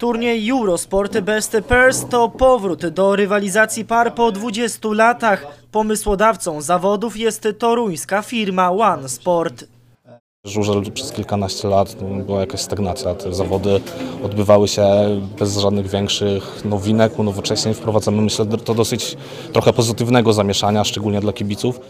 Turniej Eurosport Best Pairs to powrót do rywalizacji par po 20 latach. Pomysłodawcą zawodów jest toruńska firma One Sport. Żużel przez kilkanaście lat no, była jakaś stagnacja. Te zawody odbywały się bez żadnych większych nowinek, unowocześnień. Wprowadzamy, myślę, to dosyć trochę pozytywnego zamieszania, szczególnie dla kibiców.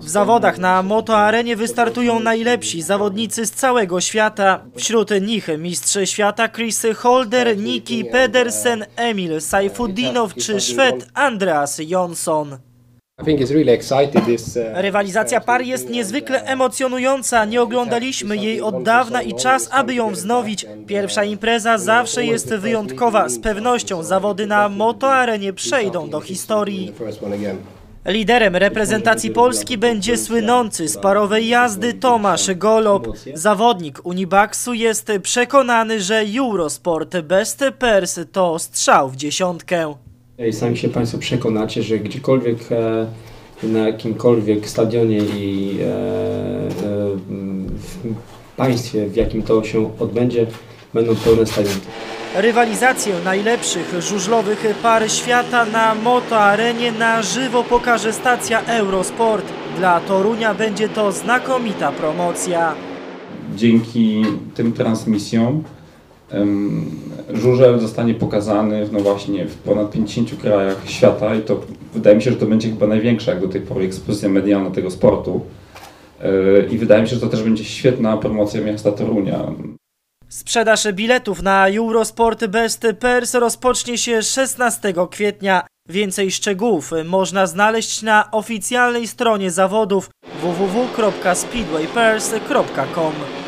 W zawodach na motoarenie wystartują najlepsi zawodnicy z całego świata. Wśród nich mistrz świata Chris Holder, Niki Pedersen, Emil Sajfudinow czy Szwed Andreas Jonsson. Uh, Rywalizacja par jest niezwykle emocjonująca. Nie oglądaliśmy jej od dawna i czas, aby ją wznowić. Pierwsza impreza zawsze jest wyjątkowa. Z pewnością zawody na motoarenie przejdą do historii. Liderem reprezentacji Polski będzie słynący z parowej jazdy Tomasz Golob. Zawodnik Unibaxu jest przekonany, że Eurosport Best Pairs to strzał w dziesiątkę. I sami się Państwo przekonacie, że gdziekolwiek e, na jakimkolwiek stadionie i e, e, w państwie, w jakim to się odbędzie, będą pełne stadiony. Rywalizację najlepszych żużlowych par świata na motoarenie na żywo pokaże stacja Eurosport. Dla Torunia będzie to znakomita promocja. dzięki tym transmisjom żużel zostanie pokazany no właśnie w ponad 50 krajach świata i to wydaje mi się, że to będzie chyba największa jak do tej pory ekspozycja medialna tego sportu. Yy, I wydaje mi się, że to też będzie świetna promocja miasta Torunia. Sprzedaż biletów na Eurosport Best Pairs rozpocznie się 16 kwietnia. Więcej szczegółów można znaleźć na oficjalnej stronie zawodów www.speedwaypairs.com.